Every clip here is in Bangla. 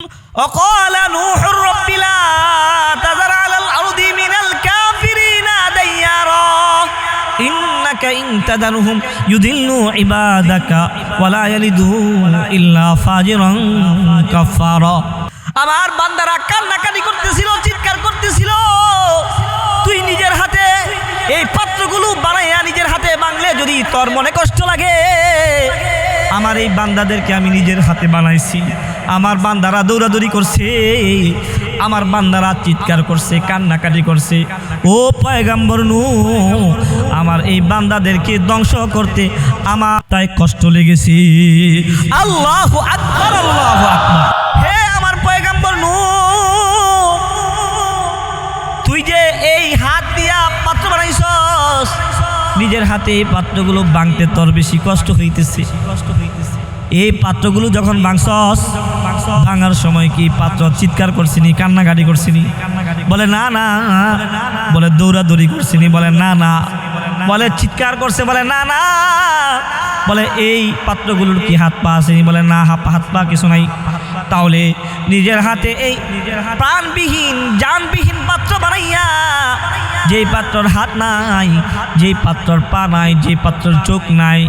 وقال نوح رب لا تذر على الأرض من الكافرين ديارا إنك إن تذرهم يضلوا عبادك ولا يلدوا إلا فاجرا كفارا আমার বান্দারা কান্নাকাটি করতেছিল চিৎকার করতেছিল তুই নিজের হাতে এই পাত্রগুলো বানাইয়া নিজের হাতে বাংলে যদি তোর মনে কষ্ট লাগে আমার এই বান্দাদেরকে আমি নিজের হাতে বানাইছি আমার বান্দারা দৌড়াদৌড়ি করছে, আমার বান্দারা চিৎকার করছে, কান্নাকাটি করছে। ও পয়গাম্বর নু, আমার এই বান্দাদেরকে ধ্বংস করতে আমার তাই কষ্ট লেগেছে। আল্লাহ আকবার, আল্লাহ হে আমার পয়গাম্বর নু, তুই যে এই হাত দিয়া পাত্র বানাইছস, নিজের হাতে এই পাত্রগুলো ভাঙতে তোর বেশি কষ্ট হইতেছে কষ্ট হইতেছে। এই পাত্রগুলো যখন ভাঙছস, ভাঙার সময় কি পাত্র চিৎকার করছিনি, কান্নাকাটি করছিনি? বলে, না না। বলে, দৌড়াদৌড়ি করছিনি। বলে, না না। বলে, চিৎকার করছে। বলে, না না। বলে, এই পাত্রগুলোর কি হাত পা আসেনি? বলে, না, হাত হাত পা কিছু নাই। তাহলে নিজের হাতে এই প্রাণবিহীন জানবিহীন পাত্র বানাইয়া যেই পাত্রর হাত নাই, যেই পাত্রর পা নাই, যেই পাত্রর চোখ নাই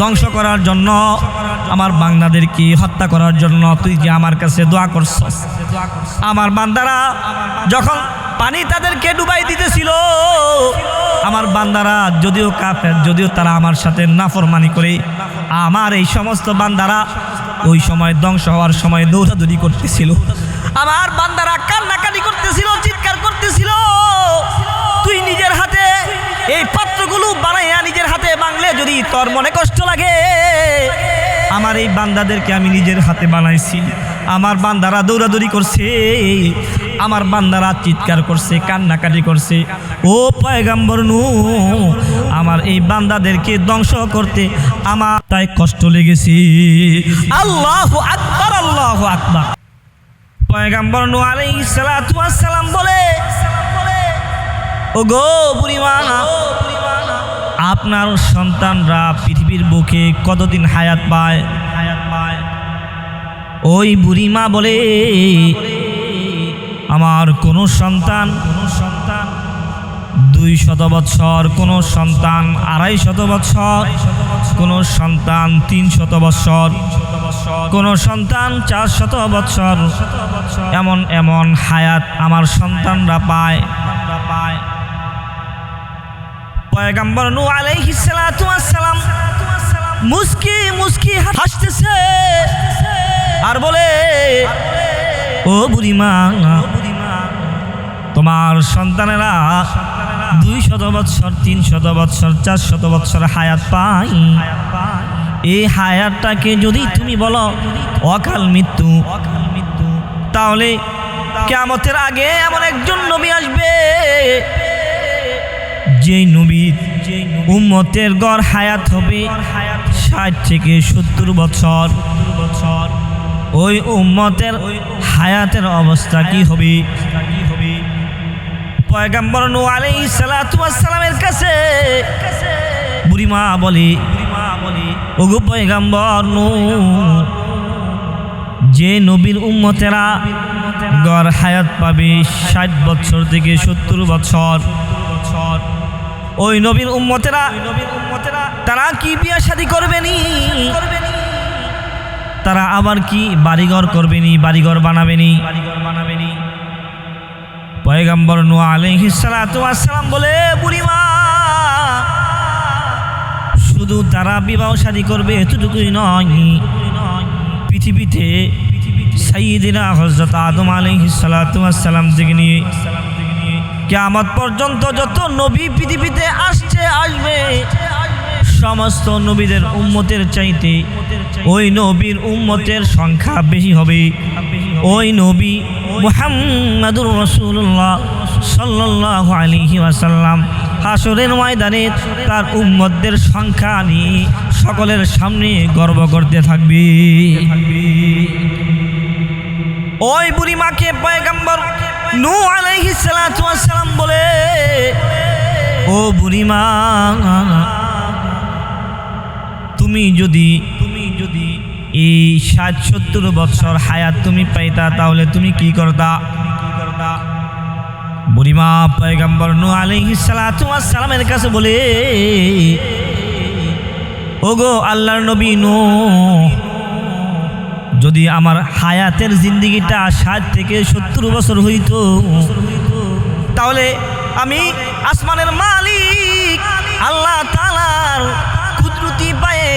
ধ্বংস করার জন্য আমার বান্দাদেরকে হত্যা করার জন্য তুই যে আমার কাছে দোয়া করছস। আমার বান্দারা যখন পানি তাদেরকে ডুবাই দিতেছিল, আমার বান্দারা যদিও কাফের, যদিও তারা আমার সাথে নাফরমানি করে, আমার এই সমস্ত বান্দারা ওই সময় ধ্বংস হওয়ার সময় দৌড়াদৌড়ি করতেছিল। আমার বান্দারা কান্নাকানি করতেছিল, চিৎকার করতেছিল। তুই নিজের হাতে এই পাত্রগুলো বানাইয়া নিজের বাংলে যদি তোর মনে কষ্ট লাগে, আমার এই বান্দাদেরকে আমি নিজের হাতে বানাইছি। আমার বান্দারা দৌড়াদৌড়ি করছে, আমার বান্দারা চিৎকার করছে, কান্নাকাটি করছে। ও পয়গাম্বর নু, আমার এই বান্দাদেরকে ধ্বংস করতে আমার তাই কষ্ট লেগেছে। আল্লাহ আকবার আল্লাহ আকবার। পয়গাম্বর নু ওয়াস সালাম বলে ও গো বুড়িমা আপনার সন্তানরা পৃথিবীর বুকে কতদিন হায়াত পায়? হায়াত পায় ওই বুড়িমা বলে, আমার কোনো সন্তান কোনো সন্তান দুই শত বৎসর, কোনো সন্তান আড়াই শত বৎসর, কোনো সন্তান তিন শত বৎসর, কোনো সন্তান চার শত বৎসর। এমন এমন হায়াত আমার সন্তানরা পায় পায়। পয়গাম্বর নু আলাইহিস সালাতু ওয়াস সালাম মুস্কি মুস্কি হাসতেছে আর বলে, ও বুড়িমা, তোমার সন্তানেরা দুই শত বৎসর তিন শত বৎসর চার শত বৎসর হায়াত পাই এই হায়াতটাকে যদি তুমি বলো, অকাল মৃত্যু অকাল মৃত্যু তাহলে কেমতের আগে এমন একজন নবী আসবে যেই নবীর উম্মতের গড় হায়াত হবে ষাট থেকে সত্তর বছর। বছর ওই উম্মতের হায়াতের অবস্থা কি হবে? পয়গাম্বর নু আলাইহিস সালাতু ওয়াস সালামের কাছে বুড়িমা বলে, ওগো পয়গাম্বর নু যে নবীর উম্মতেরা গড় হায়াত পাবে ষাট বছর থেকে সত্তর বছর বছর। ওই নবীর উম্মতেরা, তারা কি বিয়া শাদি করবেনি? তারা আবার কি বাড়িঘর করবেনি, বাড়িঘর বানাবেনি? বাড়িঘর বানাবেনি পয়গাম্বর নু আলাইহিস সালাতু ওয়াস সালাম বলে বুড়িমা শুধু তারা বিবাহ শাদী করবে এতটুকুই নয়। পৃথিবীতে সাইয়্যিদিনা হযরত আদম আলাইহিস সালাতু সালাম থেকে নিয়ে কিয়ামত পর্যন্ত যত নবী পৃথিবীতে আসছে, আসবে। সমস্ত নবীদের উম্মতের চাইতে ওই নবীর উম্মতের সংখ্যা বেশি হবে। ওই নবী মুহাম্মাদুর রসুল্লাহ সাল্লাহ আলিহি ওয়াসাল্লাম হাসরের ময়দানে তার উম্মতদের সংখ্যা নিয়ে সকলের সামনে গর্ব করতে থাকবে। ওই বুড়িমাকে পয়গাম্বর নু ওয়াস সালাম বলে, ও বুড়িমা, তুমি যদি তুমি যদি এই ষাট সত্তর বছর হায়াত তুমি পাইতা, তাহলে তুমি কি করতা? বুড়িমা পয়গাম্বর নু ওয়াস সালামের কাছে বলে, ওগো আল্লাহর নবী নূহ যদি আমার হায়াতের জিন্দিগিটা ষাট থেকে সত্তর বছর হইত, তাহলে আমি আসমানের মালিক, আল্লাহ তালার কুদরতি পায়ে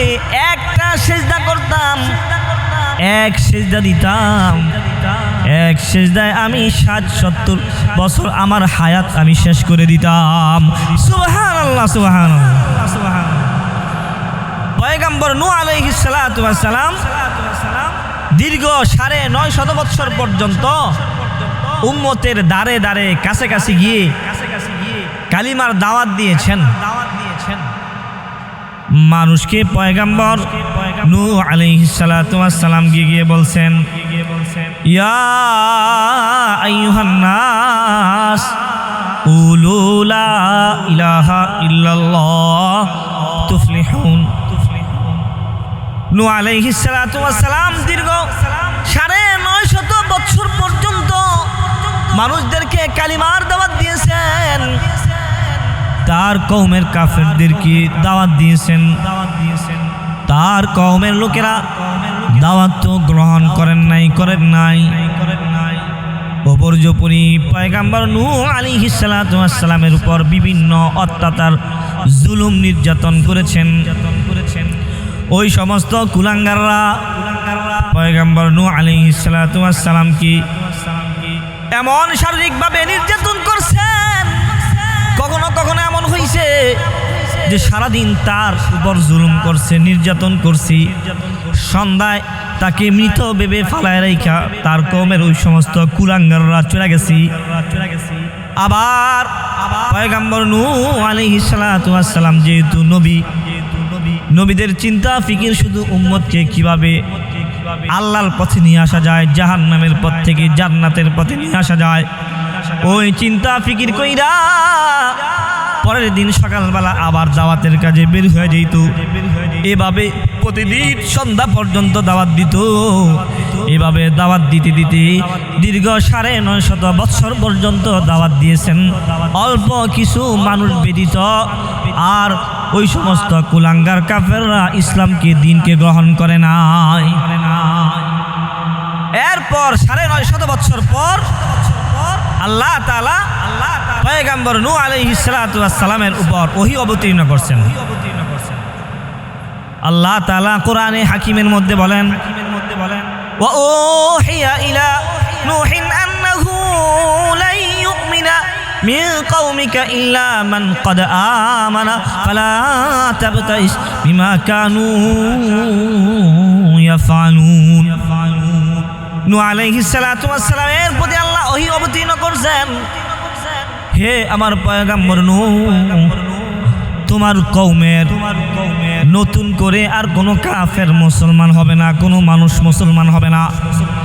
একটা সেজদা করতাম। এক সেজদা দিতাম। এক সেজদায় আমি ষাট, সত্তর বছর আমার হায়াত আমি শেষ করে দিতাম। সুবাহান আল্লাহ সুবাহান পয়গাম্বর নু আলাইহিস সালাতু সালাম দীর্ঘ সাড়ে নয় শত বৎসর পর্যন্ত উম্মতের দাঁড়ে দাঁড়ে কাছে কাছে গিয়ে কালিমার দাওয়াত দিয়েছেন। মানুষকে পয়গাম্বর নু সালাম গিয়ে গিয়ে বলছেন, ইয়া ইলাহা ইল্লাল্লাহ। নু আলাইহিস সালাতু ওয়াস সালাম দীর্ঘ সাড়ে নয় শত বছর পর্যন্ত মানুষদেরকে কালিমার দাওয়াত দিয়েছেন। তার কৌমের কাফেরদেরকে দাওয়াত দিয়েছেন দাওয়াত দিয়েছেন? তার কৌমের লোকেরা দাওয়াত তো গ্রহণ করেন নাই করেন নাই। করেন নাই অপর্যপরি পয়গাম্বর নূ আলী হিসালামের উপর বিভিন্ন অত্যাচার, জুলুম নির্যাতন করেছেন করেছেন। ওই সমস্ত কুলাঙ্গাররা, পয়গাম্বর নূ আলী কি এমন শারীরিকভাবে নির্যাতন করছেন? কখনো কখনো এমন হয়েছে যে সারাদিন তার উপর জুলুম করছে, নির্যাতন করছি। সন্ধ্যায় তাকে মৃত ভেবে ফালায় রেখা তার কমের ওই সমস্ত কুলাঙ্গাররা চলে গেছি। আবার পয়গাম্বর নু সালাতু সালাম যেহেতু নবী নবীদের চিন্তা, ফিকির শুধু উম্মতকে কীভাবে আল্লাহর পথে নিয়ে আসা যায় জাহান নামের পথ থেকে জান্নাতের পথে নিয়ে আসা যায়? ওই চিন্তা, ফিকির কইরা পরের দিন সকালবেলা আবার দাওয়াতের কাজে বের হয়ে যেত এভাবে প্রতিদিন সন্ধ্যা পর্যন্ত দাওয়াত দিত। এভাবে দাওয়াত দিতে দিতে দীর্ঘ সাড়ে নয় শত বৎসর পর্যন্ত দাওয়াত দিয়েছেন। অল্প কিছু মানুষ ব্যতীত আর ওই সমস্ত কুলাঙ্গার কাফেররা ইসলামকে, দিনকে গ্রহণ করে নাই। এরপর সাড়ে নয় শত বছর পর আল্লাহ তালা আল্লাহ পয়গাম্বর নু আলহিসালামের উপর ওহি অবতীর্ণ করছেন। আল্লাহ তালা কোরআনে হাকিমের মধ্যে বলেন হাকিমের মধ্যে বলেন ও ইলা নুহি من قومك إلا من قد آمن فلا تبتئس بما كانوا يفعلون নু আলাইহিস সালাতু ওয়াস সালামের প্রতি আল্লাহ ওহি অবতীর্ণ করছেন হে আমার পয়গাম্বর নূ তোমার কৌমের নতুন করে আর কোনো কাফের মুসলমান হবে না কোনো মানুষ মুসলমান হবে না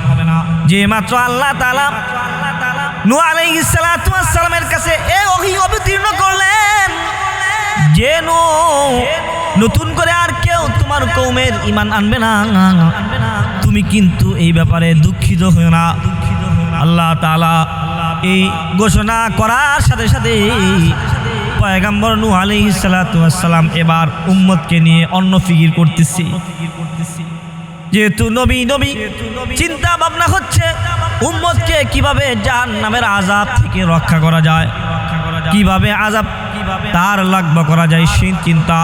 হবে না যে মাত্র আল্লাহ তাআলা নূ আলাইহিস সালাতু কাছে এ ওহি অবতীর্ণ করলেন। যে নূ নতুন করে আর কেউ তোমার কৌমের ইমান আনবে না। তুমি কিন্তু এই ব্যাপারে দুঃখিত হও না। আল্লাহ তাআলা এই ঘোষণা করার সাথে সাথে পয়গাম্বর নূহ আলাইহিস সালাতু ওয়াস সালাম এবার উম্মতকে নিয়ে অন্য ফিকির করতেছি। যেহেতু নবী নবী, চিন্তা ভাবনা হচ্ছে উম্মতকে কীভাবে জাহান নামের আজাব থেকে রক্ষা করা যায়, কীভাবে আজাব তার লাগবা করা যায় সেই চিন্তা।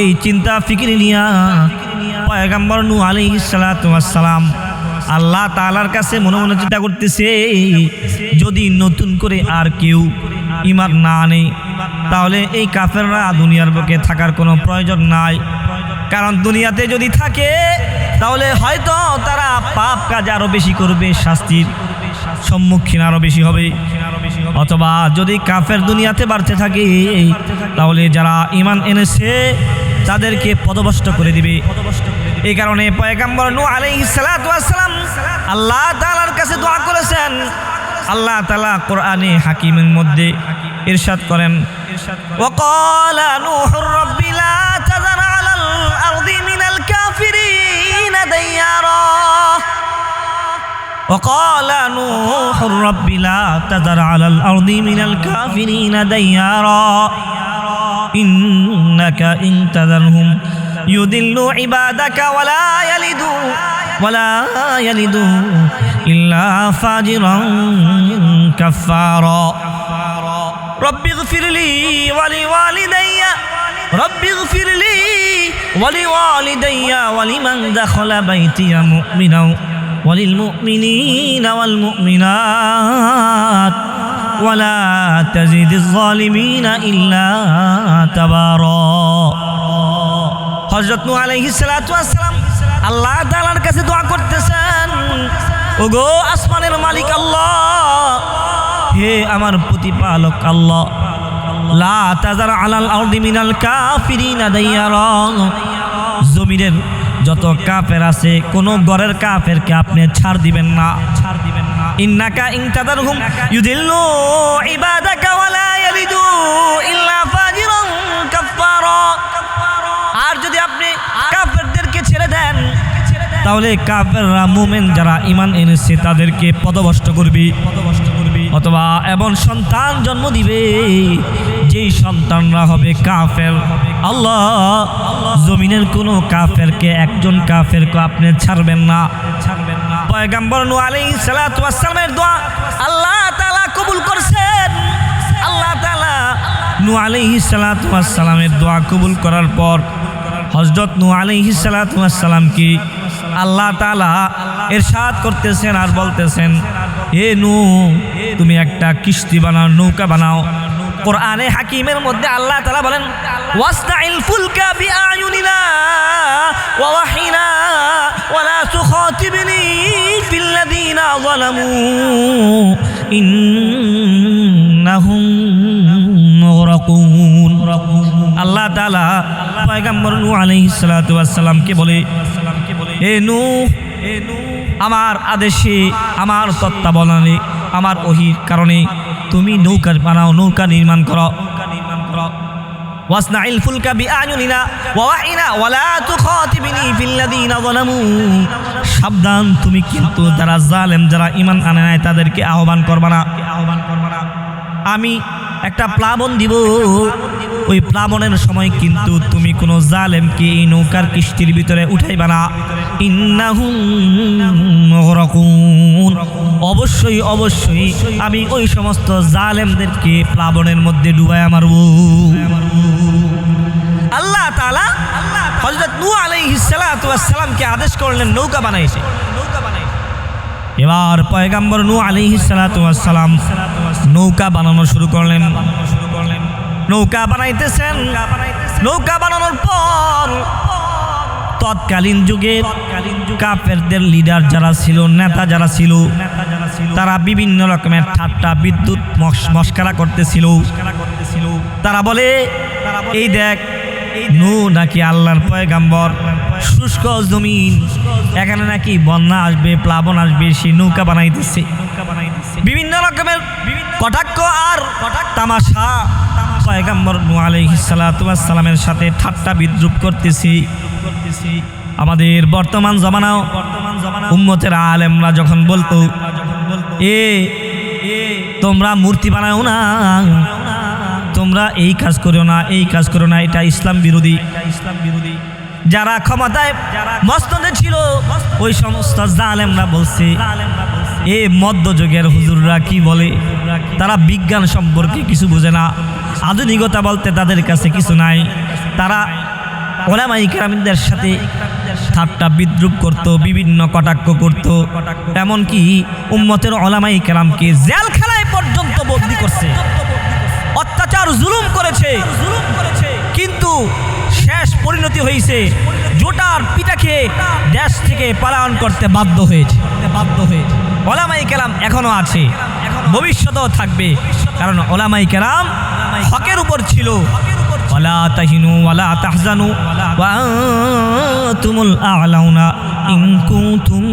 এই চিন্তা ফিকির নিয়া পয়গাম্বর সালাতু ওয়াস সালাম আল্লাহ তাআলার কাছে মনে মনে চিন্তা করতেছে, যদি নতুন করে আর কেউ ইমান না আনে, তাহলে এই কাফেররা দুনিয়ার বুকে থাকার কোনো প্রয়োজন নাই। কারণ দুনিয়াতে যদি থাকে তাহলে হয়তো তারা পাপ কাজ আরও বেশি করবে, শাস্তির সম্মুখীন আরও বেশি হবে। অথবা যদি কাফের দুনিয়াতে বাড়তে থাকে, তাহলে যারা ইমান এনেছে, তাদেরকে পদভষ্ট করে দিবে। এই কারণে পয়গাম্বর নু আলাই সালাম আল্লাহ তালার কাছে দোয়া করেছেন। আল্লাহ তালা কোরআনে হাকিমের মধ্যে ইরশাদ করেন। ওকালা নূহ রব্বি ديارا وقال نوح رب لا تذر على الأرض من الكافرين ديارا. إنك إن تذرهم يضلوا عبادك ولا يلدوا ولا يلدوا إلا فاجرا كفارا. رب اغفر لي ولوالدي رب اغفر لي ولوالدي ولمن دخل بيتي مؤمنا وللمؤمنين والمؤمنات ولا تزد الظالمين إلا تبارا হজরত নু আলাইহিস সালাতু আসসালাম আল্লাহ তাআলার কাছে দোয়া করতেছেন ওগো আসমানের মালিক আল্লাহ হে আমার প্রতিপালক আল্লাহ লা তাজার আলাল আরদি মিনাল কাফিরিনা দাইয়ারা। জমিনের যত কাফের আছে, কোন গরের কাফেরকে আপনি ছাড় দিবেন না। ছাড় দিবেন না ইন্নাকা ইনতাদারহুম ইউদিল্লু ইবাদাকা ওয়ালা ইয়ালিদু ইল্লা ফাজিরান কাফফারা। আর যদি আপনি কাফেরদেরকে ছেড়ে দেন, তাহলে কাফেররা মুমেন যারা ইমান এনেছে, তাদেরকে পদভষ্ট করবি। পদভষ্ট অথবা এমন সন্তান জন্ম দিবে, যেই সন্তানরা হবে কাফের। আল্লাহ, জমিনের কোনো কাফেরকে, একজন কাফেরকে আপনি ছাড়বেন না। ছাড়বেন না পয়গাম্বর নু ওয়াস সালামের দোয়া আল্লাহ তাআলা কবুল করছেন। আল্লাহ তাআলা নু ওয়াস সালামের দোয়া কবুল করার পর হজরত নু ওয়াস সালাম কি? আল্লাহ তাআলা ইরশাদ করতেছেন আর বলতেছেন, হে নু তুমি একটা কিস্তি বানাও, নৌকা বানাও। কোরআনে হাকিমের মধ্যে আল্লাহ তালা বলেন ওয়াসনাইল ফুলকা বিআয়ুনিনা ওয়া ওয়াহিনা ওয়ালা যালামু ইন্নাহুম মুগরাকুন। আল্লাহ তাআলা পয়গম্বর নূহ আলাইহিস সালাতু ওয়াস সালামকে বলে হে নূহ, আমার আদেশে, আমার তত্ত্বাবধানে আমার ওহির কারণে তুমি নৌকা বানাও, নৌকা নির্মাণ করো। ফুলকা যালামু। সাবধান, তুমি কিন্তু যারা জালেম, যারা ঈমান আনে নাই, তাদেরকে আহ্বান করবা না আহ্বান করবা না। আমি একটা প্লাবন দিব। ওই প্লাবনের সময় কিন্তু তুমি কোনো জালেমকে এই নৌকার কিস্তির ভিতরে উঠাইবা না। অবশ্যই অবশ্যই আমি ওই সমস্ত জালেমদেরকে প্লাবনের মধ্যে ডুবাইয়া মারব। আল্লাহ নূহ আলাইহিস সালাতু ওয়াস সালামকে আদেশ করলেন, নৌকা বানাইছে। এবার পয়গাম্বর নু ওয়াস সালাম নৌকা বানানো শুরু করলেন। নৌকা বানাইতেছেন। নৌকা বানানোর পর তৎকালীন যুগে কাফেরদের লিডার যারা ছিল, নেতা যারা ছিল, তারা বিভিন্ন রকমের ঠাট্টা, বিদ্যুৎ মস- মস্করা করতেছিল। তারা বলে, এই দেখ, নু নাকি আল্লাহর পয়গাম্বর, শুষ্ক জমিন, এখানে নাকি বন্যা আসবে, প্লাবন আসবে সে নৌকা বানাইতেছে। বিভিন্ন রকমের কটাক্ষ আর কটাক তামাশা পয়গাম্বর নু আলাইহিস সালাতু ওয়াস সালামের সাথে ঠাট্টা বিদ্রুপ করতেছি। আমাদের বর্তমান জমানাও, উম্মতের আলেমরা যখন বলতো, এ, তোমরা মূর্তি বানাও না, তোমরা এই কাজ করো না, এই কাজ করো না, এটা ইসলাম বিরোধী। ইসলাম বিরোধী যারা ক্ষমতায় মস্তদে ছিল, ওই সমস্ত জালেমরা বলছে, এ মধ্যযুগের হুজুররা কি বলে? তারা বিজ্ঞান সম্পর্কে কিছু বোঝে না। আধুনিকতা বলতে তাদের কাছে কিছু নাই। তারা ওলামাই কেরামিনদের সাথে ঠাট্টা বিদ্রুপ করত, বিভিন্ন কটাক্ষ করত। এমনকি উম্মতের ওলামাই কেরামকে জেলখানায় পর্যন্ত বদলি করছে। অত্যাচার জুলুম করেছে। জুলুম করেছে কিন্তু শেষ পরিণতি হয়েছে। জোটার খেয়ে দেশ থেকে পালায়ন করতে বাধ্য হয়েছে বাধ্য হয়েছে। ওলামাই কেরাম এখনও আছে। ভবিষ্যতেও থাকবে। কারণ ওলামাই কেরাম হকের উপর ছিল। ওয়ালা তাহিনু ওয়ালা তাহজানু ওয়া আনতুমুল আ'লাউনা ইন কুনতুম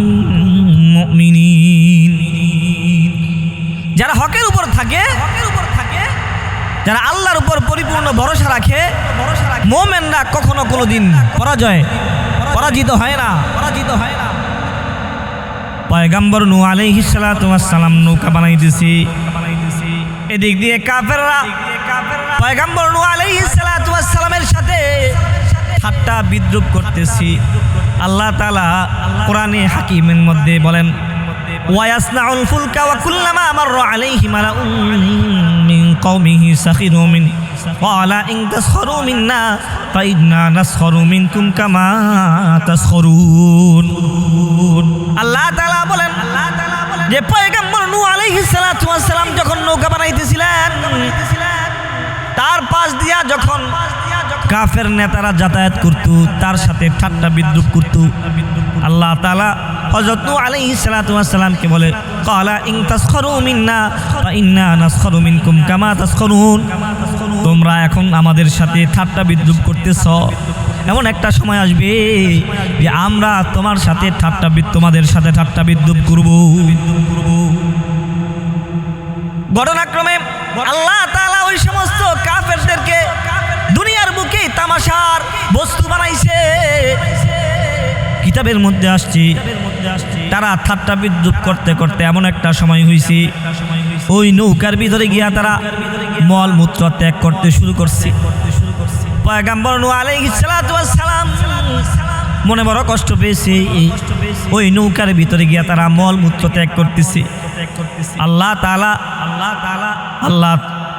মুমিনিন। যারা হকের উপর থাকে হকের উপর থাকে যারা আল্লাহর উপর পরিপূর্ণ ভরসা রাখে, মোমেনরা কখনো কোনোদিন পরাজয় পরাজিত হয় না। পরাজিত হয় না পয়গাম্বর নু আলাইহি সালাম নৌকা বানাইতেছি এদিক দিয়ে কাফেররা পয়গাম্বর সালামের সাথে ঠাট্টা বিদ্রুপ করতেছি। আল্লাহ তালা কোরআনে হাকিমের মধ্যে বলেন ওয়াসনাউল ফুলকা ওয়া কুল্লামা আমারু আলাইহি মালাউন মিন কওমিহি সাখিরু মিন। ক্বালা ইন তাসখরু মিন্না ফাইন্না নাসখরু কামা তাসখরুন। আল্লাহ আল্লাহ তাআলা বলেন, যে পয়গম্বর নূহ আলাইহিস যখন নৌকা বানাইতেছিলেন তার পাশ দিয়া যখন কাফের নেতারা যাতায়াত করত, তার সাথে ঠাট্টা বিদ্রুপ করত। আল্লাহ তাআলা হযরত নূহ আলাইহিস সালাতু ওয়াস সালামকে বলে, ক্বালা ইন তাসখরু মিন্না ইন্না নাসখরু মিনকুম কামা তাসখরুন। তোমরা এখন আমাদের সাথে ঠাট্টা বিদ্রুপ করতেছ। এমন একটা সময় আসবে যে আমরা তোমার সাথে ঠাট্টা তোমাদের সাথে ঠাট্টা বিদ্রুপ করব। ঘটনাক্রমে আল্লাহ তাআলা ওই সমস্ত কাফেরদেরকে দুনিয়ার বুকে তামাশার বস্তু বানাইছে। কিতাবের মধ্যে আসছি। তারা ঠাট্টা বিদ্রুপ করতে করতে এমন একটা সময় হয়েছে ওই নৌকার ভিতরে গিয়া তারা মল মূত্র ত্যাগ করতে শুরু করছে। মনে বড় কষ্ট পেয়েছে। ওই নৌকার ভিতরে গিয়া তারা মল মূত্র ত্যাগ করতেছে। আল্লাহ তালা আল্লাহ আল্লাহ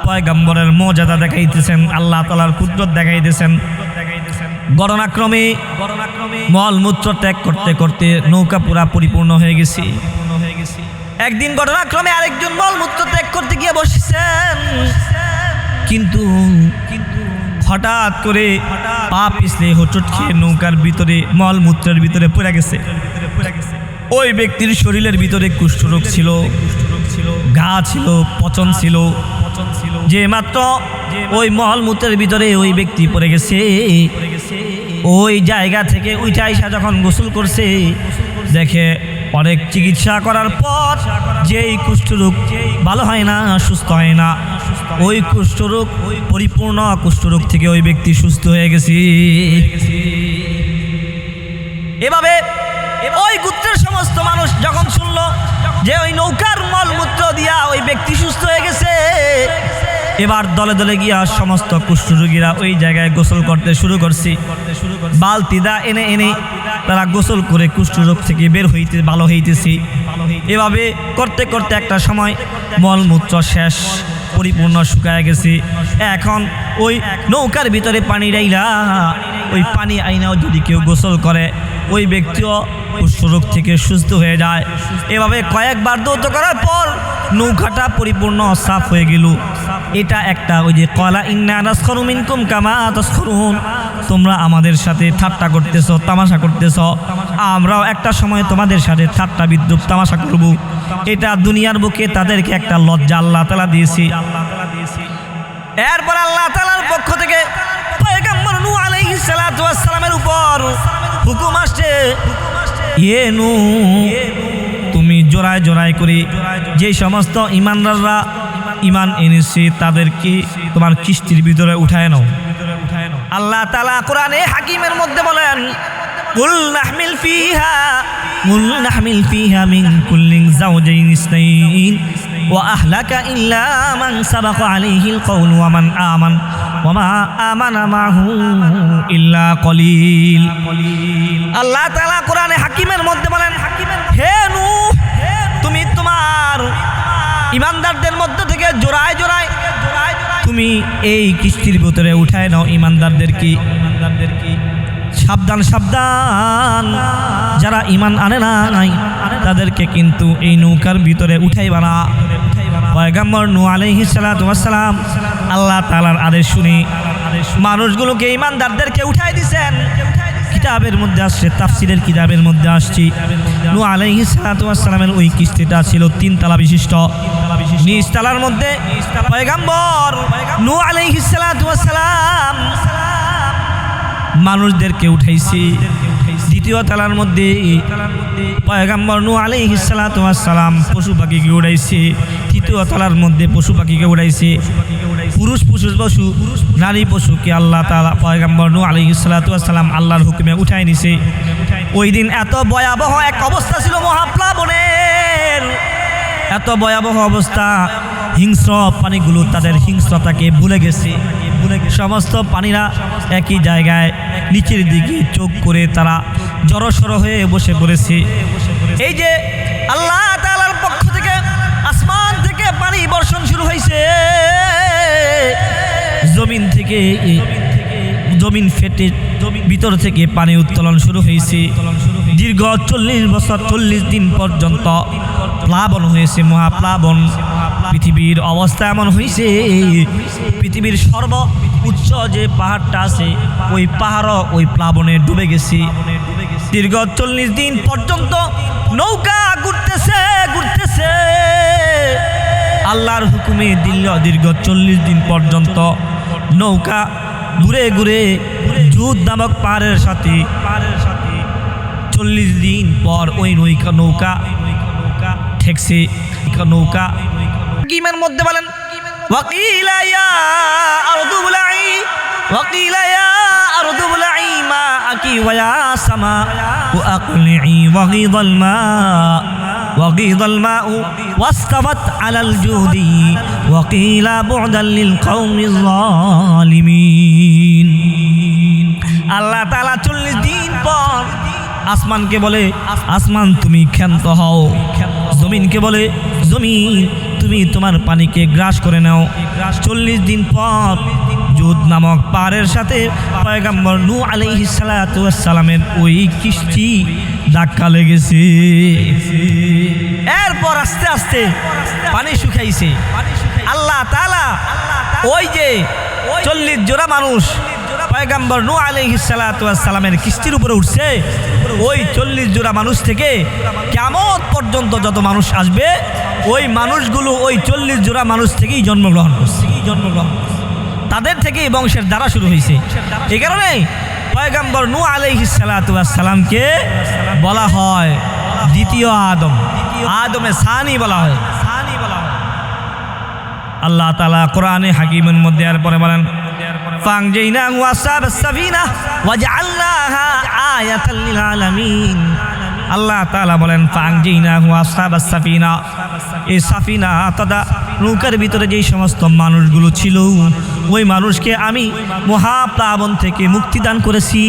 পয়গাম্বরের মর্যাদা দেখাইতেছেন, আল্লাহ তাআলার কুদরত দেখাইতেছেন। গণনাক্রমে মল মূত্র ত্যাগ করতে করতে নৌকা পুরা পরিপূর্ণ হয়ে গেছে। একদিন ঘটনাক্রমে আরেকজন মল মূত্র ত্যাগ করতে গিয়ে বসেছেন। কিন্তু হঠাৎ করে পা পিছলে হোঁচট খেয়ে নৌকার ভিতরে মল মূত্রের ভিতরে পড়ে গেছে। ওই ব্যক্তির শরীরের ভিতরে কুষ্ঠরোগ ছিল। ঘা ছিল, পচন ছিল। যে মাত্র ওই মলমূত্রের ভিতরে ওই ব্যক্তি পড়ে গেছে। ওই জায়গা থেকে উঠে আইসা যখন গোসল করছে, দেখে অনেক চিকিৎসা করার পর যেই কুষ্ঠরোগ ভালো হয় না, সুস্থ হয় না, ওই কুষ্ঠরোগ ওই পরিপূর্ণ কুষ্ঠরোগ থেকে ওই ব্যক্তি সুস্থ হয়ে গেছে। এভাবে ওই গোত্রের সমস্ত মানুষ যখন শুনলো যে ওই নৌকার মলমূত্র দিয়া ওই ব্যক্তি সুস্থ হয়ে গেছে। এবার দলে দলে গিয়া সমস্ত কুষ্ঠরোগীরা ওই জায়গায় গোসল করতে শুরু করছি। বালতিদা এনে এনে তারা গোসল করে কুষ্ঠরোগ থেকে বের হইতে ভালো হইতেছি। এভাবে করতে করতে একটা সময় মলমূত্র শেষ, পরিপূর্ণ শুকায় গেছে। এখন ওই নৌকার ভিতরে পানি ডাইলা ওই পানি আইনাও যদি কেউ গোসল করে, ওই ব্যক্তিও কুষ্ঠরোগ থেকে সুস্থ হয়ে যায়। এভাবে কয়েকবার দৌত করার পর নৌকাটা পরিপূর্ণ সাফ হয়ে গেল। এটা একটা ওই যে কলা, ইন্না মিনকুম কামা তাসখরুন। তোমরা আমাদের সাথে ঠাট্টা করতেছ, তামাশা করতেছ। আমরাও একটা সময় তোমাদের সাথে ঠাট্টা বিদ্রুপ তামাশা করব। এটা দুনিয়ার বুকে তাদেরকে একটা লজ্জা আল্লাহ তালা দিয়েছি। এরপর আল্লাহ তালার পক্ষ থেকে সালামের উপর হুকুম আসছে। ইয়ে তুমি জোড়ায় জোড়ায় করে যে সমস্ত ইমানদাররা ইমান এনেছে তাদেরকে তোমার কিস্তির ভিতরে উঠায় নাও। আল্লাহ তালা কোরআনে হাকিমের মধ্যে বলেন, কুল নাহমিল ফিহা, কুল নাহমিল ফিহা মিন কুল্লিং যাও ইসনাইন। মান সাবাকা আলাইহিল কওল ওয়া মান আমান, ওয়া মা আমানা মাহু ইল্লা কলিল। আল্লাহ তাআলা কোরআনে হাকিমের মধ্যে বলেন, হে নূহ, তুমি তোমার ইমানদারদের মধ্য থেকে জোড়ায় জোড়ায় তুমি এই কিস্তির ভিতরে উঠায় নাও ইমানদারদের কি? সাবধান সাবধান। যারা ইমান আনে না, নাই, তাদেরকে কিন্তু এই নৌকার ভিতরে উঠাইবা না। পয়গাম্বর নু আলাইহিস সালাতু ওয়াস সালাম আল্লাহ তালার আদেশ শুনে মানুষগুলোকে ইমানদারদেরকে উঠাই দিছেন। কিতাবের মধ্যে আসছে, তাফসিরের কিতাবের মধ্যে আসছি। নু আলাইহি সালামের ওই কিস্তিটা ছিল তিন তালা বিশিষ্ট। নিজতালার মধ্যে পয়গাম্বর নু আলাইহি সালাম মানুষদেরকে উঠাইছে। দ্বিতীয় তালার মধ্যে পয়গাম্বর নু আলাইহি সালাম পশু পাখিকে উড়াইছে। তৃতীয় তালার মধ্যে পশু পাখিকে উড়াইছে। পুরুষ পশু পশু, নারী পশুকে আল্লাহ তালা পয়গাম্বর নু আলাইহি সালাম আল্লাহর হুকুমে উঠাই নিছে। ওই দিন এত ভয়াবহ এক অবস্থা ছিল মহাপ্লাবনের। এত ভয়াবহ অবস্থা, হিংস্র পানিগুলো তাদের হিংস্রতাকে ভুলে গেছে। সমস্ত পানিরা একই জায়গায় নিচের দিকে চোখ করে তারা জড়সড় হয়ে বসে পড়েছে। এই যে আল্লাহ বর্ষণ জমিন থেকে জমিন ফেটে, ভিতর থেকে পানি উত্তোলন শুরু হয়েছে। দীর্ঘ চল্লিশ বছর, চল্লিশ দিন পর্যন্ত প্লাবন হয়েছে, মহাপ্লাবন। পৃথিবীর অবস্থা এমন হয়েছে, পৃথিবীর সর্ব উচ্চ যে পাহাড়টা আছে, ওই পাহাড়ও ওই প্লাবনে ডুবে গেছে। দীর্ঘ চল্লিশ দিন পর্যন্ত নৌকা ঘুরতেছে ঘুরতেছে। আল্লাহর হুকুমে দিল দীর্ঘ চল্লিশ দিন পর্যন্ত নৌকা ঘুরে ঘুরে জুদ নামক পাহাড়ের সাথে পাহাড়ের সাথে চল্লিশ দিন পর ওই নৌকা নৌকা নৌকা ঠেকছে নৌকা কিমের মধ্যে বলেন وقيل يا أرض ابلعي وقيل يا أرض ابلعي ماءك ويا سماء وأقلعي وغيض الماء وغيض الماء واستوت على الجود وقيل بعدا للقوم الظالمين আল্লাহ তাআলা চল্লিশ দিন পর আসমানকে বলে আসমান তুমি ক্ষান্ত হও জমিনকে বলে জমিন তুমি তোমার পানিকে গ্রাস করে নাও চল্লিশ দিন পর জুদ নামক পাহাড়ের সাথে পয়গাম্বর নু আলাইহি সালামের ওই কিস্তি ধাক্কা লেগেছে এরপর আস্তে আস্তে পানি শুকাইছে আল্লাহ তাআলা ওই যে চল্লিশ জোড়া মানুষ পয়গাম্বর নু আলাইহিস সালামের কিস্তির উপরে উঠছে, ওই চল্লিশ জোড়া মানুষ থেকে কেমন পর্যন্ত যত মানুষ আসবে, ওই মানুষগুলো ওই চল্লিশ জোড়া মানুষ থেকেই জন্মগ্রহণ করছে জন্মগ্রহণ করছে। তাদের থেকে এই বংশের দ্বারা শুরু হয়েছে। এই কারণে পয়গাম্বর নু আলহ সালাতামকে বলা হয় দ্বিতীয় আদম। আদমে সানি বলা হয়। আল্লাহ তালা কোরআনে হাকিমের মধ্যে আর পরে বলেন আল্লাহ বলেন এই সাফিনা, তদা নৌকার ভিতরে যেই সমস্ত মানুষগুলো ছিল, ওই মানুষকে আমি মহাপ্লাবন থেকে মুক্তিদান করেছি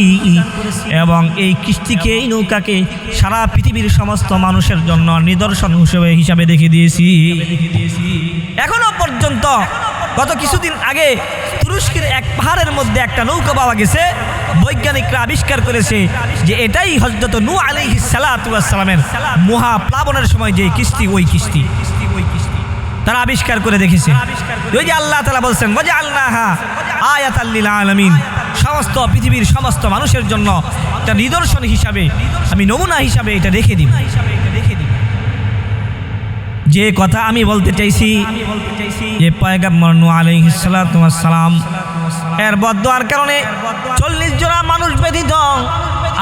এবং এই কিস্তিকে এই নৌকাকে সারা পৃথিবীর সমস্ত মানুষের জন্য নিদর্শন হিসেবে হিসাবে দেখে দিয়েছি। এখনও পর্যন্ত, গত কিছুদিন আগে তুরস্কের এক পাহাড়ের মধ্যে একটা নৌকা পাওয়া গেছে। বৈজ্ঞানিকরা আবিষ্কার করেছে যে এটাই হজরত নু আলী সালামের মহাপ্লাবনের সময় যে কিস্তি, ওই কিস্তি। তারা আবিষ্কার করে দেখেছে। ওই যে আল্লাহ তালা বলছেন বজে আল্লাহা আয়াত আলমিন সমস্ত পৃথিবীর সমস্ত মানুষের জন্য একটা নিদর্শন হিসাবে, আমি নমুনা হিসাবে এটা রেখে দিব রেখে দিব। যে কথা আমি বলতে চাইছি, যে পয়গাম্বর নু আলাইহিস সালাম এর বদোয়ার কারণে চল্লিশ জোড়া মানুষ ব্যতীত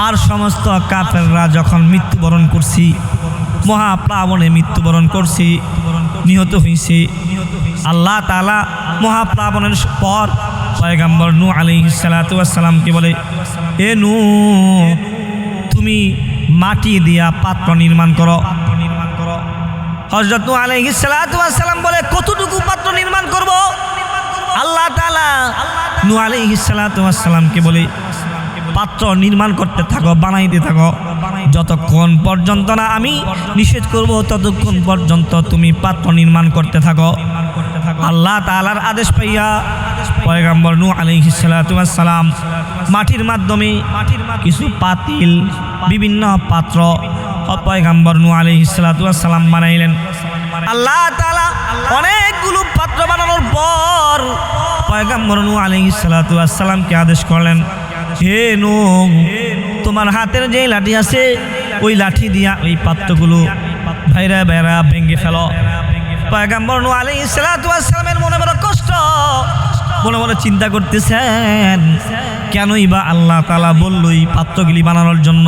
আর সমস্ত কাফেররা যখন মৃত্যুবরণ করছি, মহাপ্লাবনে মৃত্যুবরণ করছি, নিহত হয়েছে আল্লাহ তালা মহাপ্লাবনের পর পয়গাম্বর নু আলাইহিস সালামকে বলে, এ নু তুমি মাটি দিয়া পাত্র নির্মাণ করো। হজরত ওয়াস সালাম বলে, কতটুকু পাত্র নির্মাণ করব? আল্লাহ তাআলা নূহ আলাইহিস সালাতু ওয়াস সালামকে বলে, পাত্র নির্মাণ করতে থাকো, বানাইতে থাকো। যতক্ষণ পর্যন্ত না আমি নিষেধ করব, ততক্ষণ পর্যন্ত তুমি পাত্র নির্মাণ করতে থাকো। আল্লাহ তাআলার আদেশ পাইয়া পয়গাম্বর নু ওয়াস সালাম মাটির মাধ্যমে কিছু পাতিল, বিভিন্ন পাত্র পয়গাম্বর নু ওয়াস সালাম বানাইলেন। আল্লাহ তাআলা অনেকগুলো পাত্র বানানোর পর পয়গাম্বর নু আলাইহিস সালাতু আসসালামকে আদেশ করলেন, হে নূহ, তোমার হাতের যে লাঠি আছে, ওই লাঠি দিয়া ওই পাত্রগুলো ভাইরা বেড়া ভেঙে ফেলো। পয়গাম্বর নু আলাইহিস সালাতু আসসালামের মনে বড় কষ্ট, মনে মনে চিন্তা করতেছেন, কেনই বা আল্লাহ তালা বলল এই পাত্রগুলি বানানোর জন্য?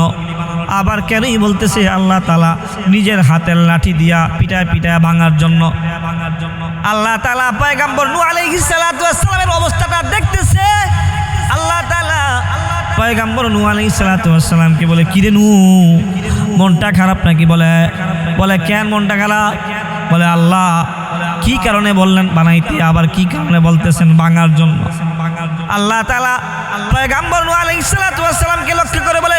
আবার কেনই বলতেছে আল্লাহ তালা নিজের হাতের লাঠি দিয়া পিটায় পিটায় ভাঙার জন্য। আল্লাহ তালা পয়গাম্বর নু আসসালামের অবস্থাটা দেখতেছে। আল্লাহ তালা পয়গাম্বর নু আলাইহিস সালাতু আসসালামকে বলে, কিরে নু মনটা খারাপ নাকি? বলে বলে, কেন মনটা খারাপ? বলে, আল্লাহ, কি কারণে বললেন বানাইতে, আবার কি কারণে বলতেছেন ভাঙার জন্য? আল্লাহ তালা পয়গাম্বর নু আলাইহিস সালাতু আসসালামকে লক্ষ্য করে বলে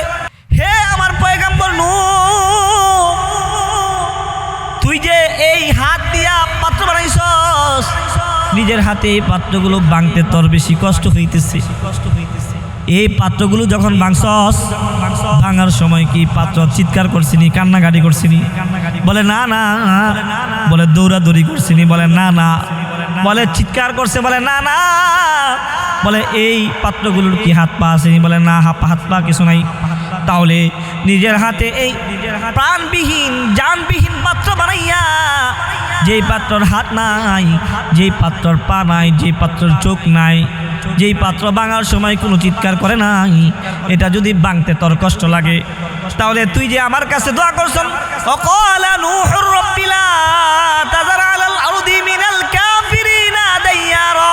নিজের হাতে এই পাত্রগুলো ভাঙতে তোর বেশি কষ্ট হইতেছে। এই পাত্রগুলো যখন ভাঙছস, ভাঙার সময় কি পাত্র চিৎকার করছিনি, কান্নাকাটি করছিনি? বলে, না না। বলে, দৌড়াদৌড়ি করছিনি। বলে, না না। বলে, চিৎকার করছে। বলে, না না। বলে, এই পাত্রগুলোর কি হাত পা আসেনি? বলে, না, হাত পা কিছু নাই। তাহলে নিজের হাতে এই প্রাণবিহীন জানবিহীন পাত্র বানাইয়া যেই পাত্রর হাত নাই যেই পাত্রর পা নাই যেই পাত্রর চোখ নাই যেই পাত্র ভাঙার সময় কোনো চিৎকার করে নাই এটা যদি ভাঙতে তোর কষ্ট লাগে তাহলে তুই যে আমার কাছে দোয়া করছেন অকলা নূহুর রব্বিলা তাজার আলাল আরদি মিনাল কাফিরিনা দাইয়ারা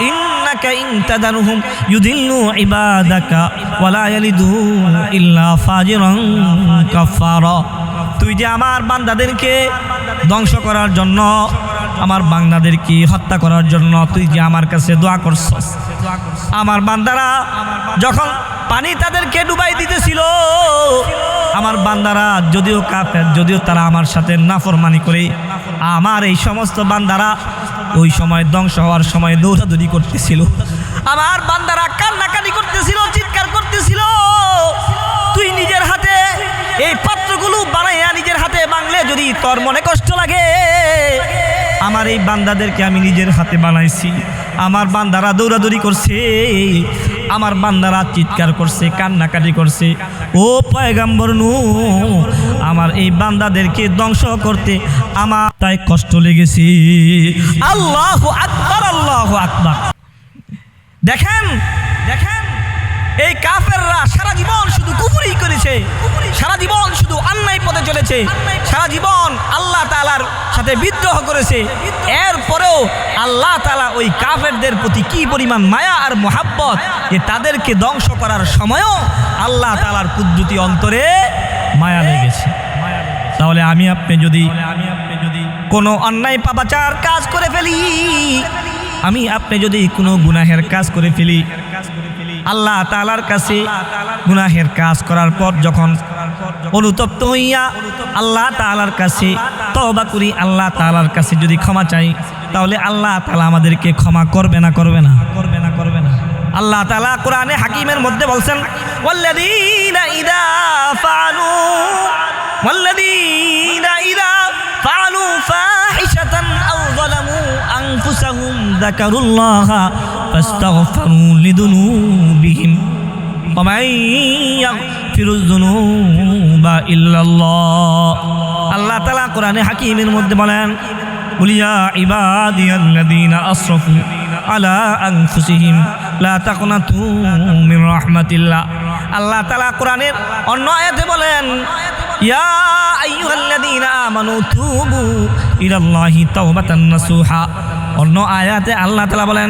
إنك إن تذرهم يضلوا عبادك ولا يلدوا إلا فاجرا كفارا তুই যে আমার বান্দাদেরকে ধ্বংস করার জন্য আমার বান্দাদেরকে হত্যা করার জন্য তুই যে আমার কাছে দোয়া করছস আমার বান্দারা যখন পানি তাদেরকে ডুবাই দিতেছিল, আমার বান্দারা যদিও কাফের, যদিও তারা আমার সাথে নাফরমানি করে, আমার এই সমস্ত বান্দারা ওই সময় ধ্বংস হওয়ার সময় দৌড়াদৌড়ি করতেছিল। আমার বান্দারা কান্নাকাটি করতেছিল, চিৎকার করতেছিল। তুই নিজের হাতে এই পাত্রগুলো বানাইয়া যদি তোর মনে কষ্ট লাগে, আমার এই বান্দাদেরকে আমি নিজের হাতে বানাইছি। আমার বান্দারা দৌড়াদৌড়ি করছে, আমার বান্দারা চিৎকার করছে, কান্নাকাটি করছে। ও পয়গাম্বর নু, আমার এই বান্দাদেরকে ধ্বংস করতে আমার তাই কষ্ট লেগেছে। আল্লাহ আকবার আল্লাহ আকবার। দেখেন দেখেন এই কাফেররা সারা জীবন শুধু কুফুরি করেছে। সারা জীবন শুধু অন্যায় পথে চলেছে। সারা জীবন আল্লাহ তালার সাথে বিদ্রোহ করেছে। এরপরেও আল্লাহ তালা ওই কাফেরদের প্রতি কি পরিমাণ মায়া আর মোহাব্বত যে তাদেরকে ধ্বংস করার সময়ও আল্লাহ তালার কুদ্রুতি অন্তরে মায়া লেগেছে তাহলে আমি আপনি যদি আমি আপনি যদি কোনো অন্যায় পাপাচার কাজ করে ফেলি, আমি আপনি যদি কোনো গুনাহের কাজ করে ফেলি আল্লাহ তালার কাছে গুনাহের কাজ করার পর যখন অনুতপ্ত হইয়া আল্লাহ তালার কাছে তবা করি আল্লাহ তালার কাছে যদি ক্ষমা চাই তাহলে আল্লাহ তালা আমাদেরকে ক্ষমা করবে না করবে না করবে না করবে না আল্লাহ তালা কোরআনে হাকিমের মধ্যে বলছেন والذين إذا فعلوا والذين إذا فعلوا فاحشة أو ظلموا أنفسهم ذكروا الله فاستغفروا لذنوبهم আল্লাহ তালা কোরআনে হাকিমের মধ্যে বলেন বলিয়া ইবাদিয়াল্লাদিনা আশরফু আলা আনফুসিহিম, লা তাকনাতু মিন রাহমাতিল্লাহ। আল্লাহ তাআলা কোরআনের অন্য আয়াতে বলেন, ইয়া আইয়ুহাল্লাযীনা আমানু তুবু ইলাল্লাহি তাওবাতান নাসুহা। অন্য আয়াতে আল্লাহ তাআলা বলেন